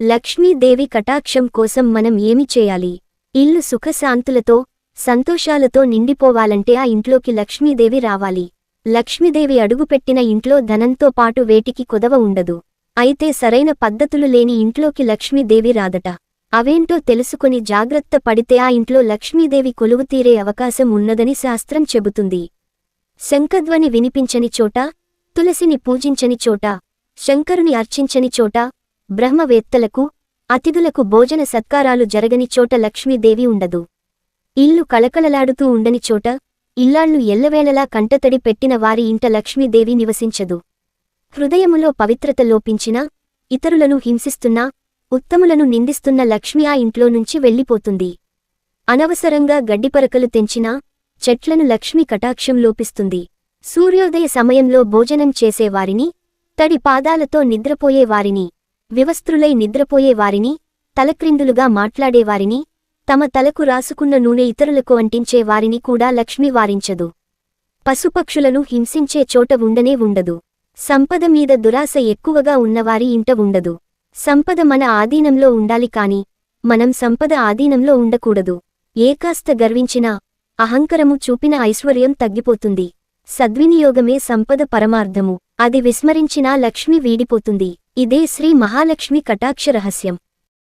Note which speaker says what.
Speaker 1: లక్ష్మీదేవి కటాక్షం కోసం మనం ఏమి చేయాలి? ఇల్లు సుఖశాంతులతో సంతోషాలతో నిండిపోవాలంటే ఆ ఇంట్లోకి లక్ష్మీదేవి రావాలి. లక్ష్మీదేవి అడుగుపెట్టిన ఇంట్లో ధనంతో పాటు వేటికి కొదవ ఉండదు. అయితే సరైన పద్ధతులు లేని ఇంట్లోకి లక్ష్మీదేవి రాదట. అవేంటో తెలుసుకుని జాగ్రత్త పడితే ఆ ఇంట్లో లక్ష్మీదేవి కొలువుతీరే అవకాశం ఉన్నదని శాస్త్రం చెబుతుంది. శంఖధ్వని వినిపించని చోట తులసిని పూజించని చోట శంకరుని అర్చించని చోట బ్రహ్మవేత్తలకు అతిథులకు భోజన సత్కారాలు జరగని చోట లక్ష్మీదేవి ఉండదు. ఇల్లు కళకళలాడుతూ ఉండని చోట ఇల్లాళ్ళు ఎల్లవేళలా కంటతడి పెట్టిన వారి ఇంట లక్ష్మీదేవి నివసించదు. హృదయములో పవిత్రత లోపించినా ఇతరులను హింసిస్తున్నా ఉత్తములను నిందిస్తున్న లక్ష్మి ఆ ఇంట్లో నుంచి వెళ్ళిపోతుంది. అనవసరంగా గడ్డిపరకలు తెంచినా చెట్లను లక్ష్మి కటాక్షం లోపిస్తుంది. సూర్యోదయ సమయంలో భోజనం చేసేవారిని తడి పాదాలతో నిద్రపోయేవారిని. వివస్త్రులై నిద్రపోయేవారిని తలక్రిందులుగా మాట్లాడేవారిని తమ తలకు రాసుకున్న నూనె ఇతరులకు అంటించే వారిని కూడా లక్ష్మి వారించదు. పశుపక్షులను హింసించే చోట ఉండనే ఉండదు. సంపద మీద దురాశ ఎక్కువగా ఉన్నవారి ఇంట ఉండదు. సంపద మన ఆధీనంలో ఉండాలి కాని మనం సంపద ఆధీనంలో ఉండకూడదు. ఏకాస్త గర్వించినా అహంకరము చూపిన ఐశ్వర్యం తగ్గిపోతుంది. సద్వినియోగమే సంపద పరమార్థము. అది విస్మరించినా లక్ష్మి వీడిపోతుంది. ఇదే శ్రీ మహాలక్ష్మి కటాక్ష రహస్యం.